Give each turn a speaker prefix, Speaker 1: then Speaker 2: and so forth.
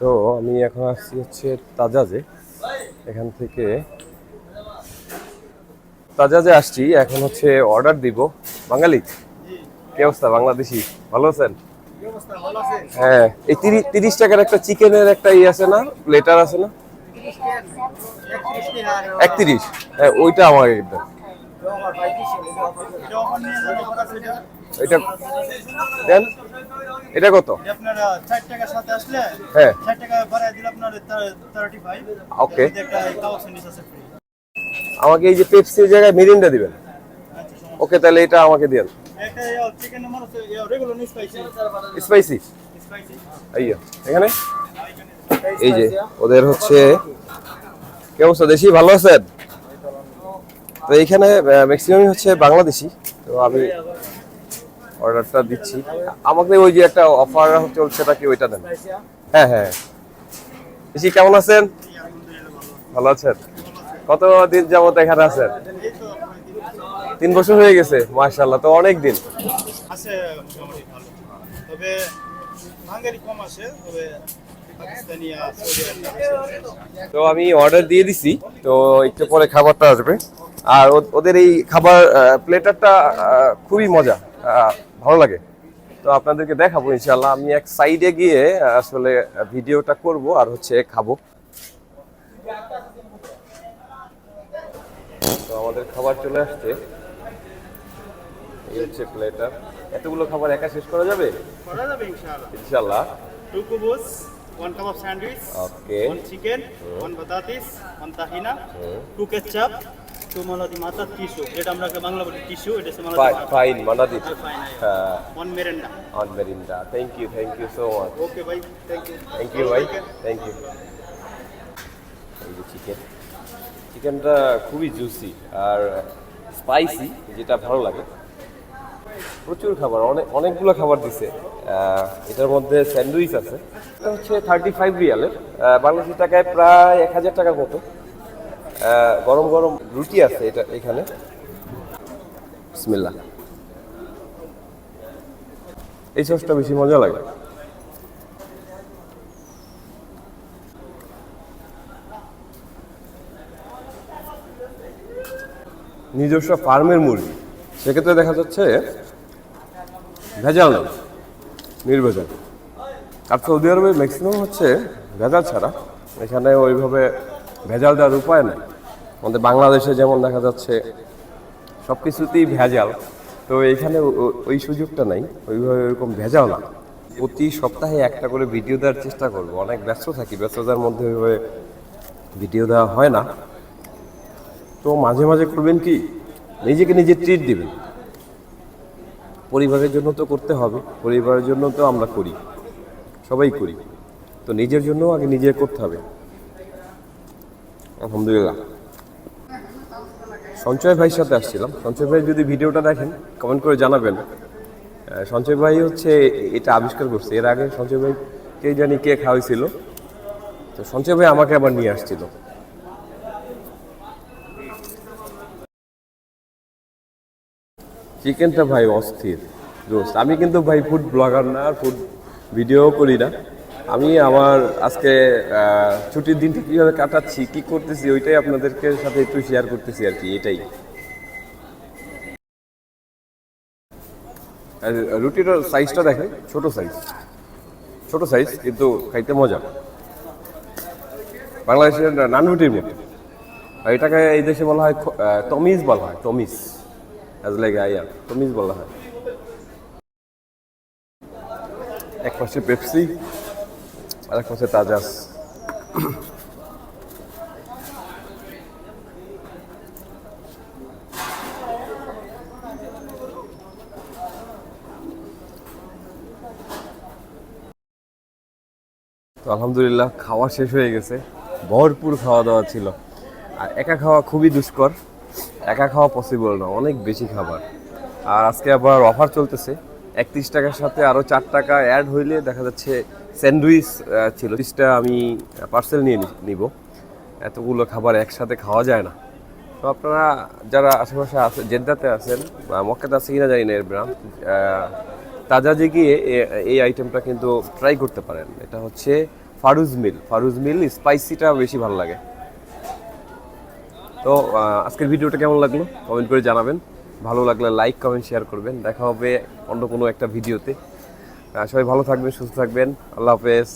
Speaker 1: তো আমি এখন আসছি হচ্ছে তাজাজে। এখান থেকে তাজাজে আসছি। এখন হচ্ছে অর্ডার দিব বাঙালি। কি অবস্থা? বাংলাদেশি? ভালো আছেন? হ্যাঁ এই তিরিশ টাকার একটা চিকেনের একটা ই আছে না? প্লেটার আছে না? একত্রিশ। হ্যাঁ ওইটা আমার একদম। এটা দেন। এটা কত? হ্যাঁ। ওকে। আমাকে এই যে পেপসির জায়গায় মিরিন্ডা দিবেন। ওকে তাহলে এটা আমাকে দেন।
Speaker 2: স্পাইসি
Speaker 1: আইয়া এখানে? এই যে ওদের হচ্ছে কি অবস্থা দেশি? ভালো আছেন? তো এইখানে ম্যাক্সিমামই হচ্ছে বাংলাদেশি। তো আমি অর্ডারটা দিচ্ছি। আমাকে ওই যে একটা অফার চলছে সেটা কি ওইটা দেন? হ্যাঁ হ্যাঁ। দেশি কেমন আছেন? ভালো আছেন? কত দিন যাবত এখানে আছেন? তিন বছর হয়ে গেছে মাশাল্লাহ তো অনেক দিন। তো আমি অর্ডার দিয়ে দিছি তো একটু পরে খাবারটা আসবে। আর ওদের এই খাবার প্লেটারটা খুবই মজা। ভালো লাগে। তো আপনাদেরকে দেখাবো ইনশাল্লাহ আমি এক সাইডে গিয়ে আসলে ভিডিওটা করব আর হচ্ছে খাব। তো আমাদের খাবার চলে আসছে। এই হচ্ছে প্লেটার এতগুলো খাবার একা শেষ করা যাবে?
Speaker 2: করা যাবে ইনশাআল্লাহ।
Speaker 1: ইনশাল্লাহ
Speaker 2: টু কুবুস টু মালাদি মাথা টিস্যু যেটা আমরা বাংলা বলি টিস্যু এটা হচ্ছে মালাদি
Speaker 1: ফাইন মানাদি হ্যাঁ
Speaker 2: মেরেন্ডা
Speaker 1: Merinda. Thank you, thank you so much.
Speaker 2: Okay ভাই থ্যাংক ইউ
Speaker 1: Thank you, ভাই থ্যাংক ইউ এই যে চিকেন চিকেনটা খুবই জুসি আর স্পাইসি যেটা ভালো লাগে প্রচুর খাবার অনেক অনেকগুলো খাবার দিছে এটার মধ্যে স্যান্ডউইচ আছে এটা হচ্ছে থার্টি ফাইভ রিয়ালের বাংলাদেশি টাকায় প্রায় এক হাজার টাকার মতো গরম গরম রুটি আছে এটা এখানে। বিসমিল্লাহ। এই সসটা বেশি মজা লাগে। নিজস্ব ফার্মের মুরগি। সেক্ষেত্রে দেখা যাচ্ছে ভেজাল নেই, নির্ভেজাল। আর সৌদি আরবে ম্যাক্সিমাম হচ্ছে ভেজাল ছাড়া। এখানে ওইভাবে ভেজাল দেওয়ার উপায় নেই। আমাদের বাংলাদেশে যেমন দেখা যাচ্ছে সব কিছুতেই ভেজাল। তো এখানে ওই সুযোগটা নাই, ওইভাবে ওইরকম ভেজাল না। প্রতি সপ্তাহে একটা করে ভিডিও দেওয়ার চেষ্টা করব। অনেক ব্যস্ত থাকি, ব্যস্ততার মধ্যে ওইভাবে ভিডিও দেওয়া হয় না। তো মাঝে মাঝে করবেন কি, নিজেকে নিজে ট্রিট দিবেন। পরিবারের জন্য তো করতে হবে, পরিবারের জন্য তো আমরা করি, সবাই করি। তো নিজের জন্য আগে নিজে করতে হবে। আলহামদুলিল্লাহ। সঞ্চয় ভাইয়ের সাথে আসছিলাম। সঞ্চয় ভাই যদি ভিডিওটা দেখেন কমেন্ট করে জানাবেন। সঞ্চয় ভাই হচ্ছে এটা আবিষ্কার করছে। এর আগে সঞ্চয় ভাই কে জানি কে খাওয়াইছিল। তো সঞ্চয় ভাই আমাকে আবার নিয়ে আসছিল। চিকেনটা ভাই অস্থির। দোস্ত, আমি কিন্তু ভাই ফুড ব্লগার না ফুড ভিডিও করি না। আমি আমার আজকে ছুটির দিনটা কীভাবে কাটাচ্ছি, কি করতেছি, ওইটাই আপনাদেরকে সাথে একটু শেয়ার করতেছি আর কি, এটাই। রুটিটার সাইজটা দেখেন, ছোট সাইজ ছোট সাইজ কিন্তু খাইতে মজা। বাংলাদেশের নান রুটির মতো। আর এটাকে এই দেশে বলা হয় টমিজ বলা হয়, টমিজ। অ্যাজ লাইক আইয়া টমিজ বলা হয়। এক পাশে পেপসি আর এক পাশে তাজাস তো আলহামদুলিল্লাহ, খাওয়া শেষ হয়ে গেছে। ভরপুর খাওয়া দাওয়া ছিল। আর একা খাওয়া খুবই দুষ্কর। একা খাওয়া পসিবল না, অনেক বেশি খাবার। আর আজকে আবার অফার চলতেছে। একত্রিশ টাকার সাথে আরও চার টাকা অ্যাড হইলে দেখা যাচ্ছে স্যান্ডউইচ ছিল। তিরিশটা আমি পার্সেল নিয়ে নিব। এতগুলো খাবার একসাথে খাওয়া যায় না। তো আপনারা যারা আশেপাশে আছে, জেদ্দাতে আছেন বা মক্কাতে আছে কিনা জানি না এর ব্রাঞ্চ তাজা যে গিয়ে এই আইটেমটা কিন্তু ট্রাই করতে পারেন। এটা হচ্ছে ফারুজ মিল। ফারুজ মিল স্পাইসিটা বেশি ভালো লাগে। তো আজকের ভিডিওটা কেমন লাগল? কমেন্ট করে জানাবেন। ভালো লাগলে লাইক কমেন্ট শেয়ার করবেন। দেখা হবে অন্য কোনো একটা ভিডিওতে সবাই ভালো থাকবেন, সুস্থ থাকবেন। আল্লাহ হাফেজ।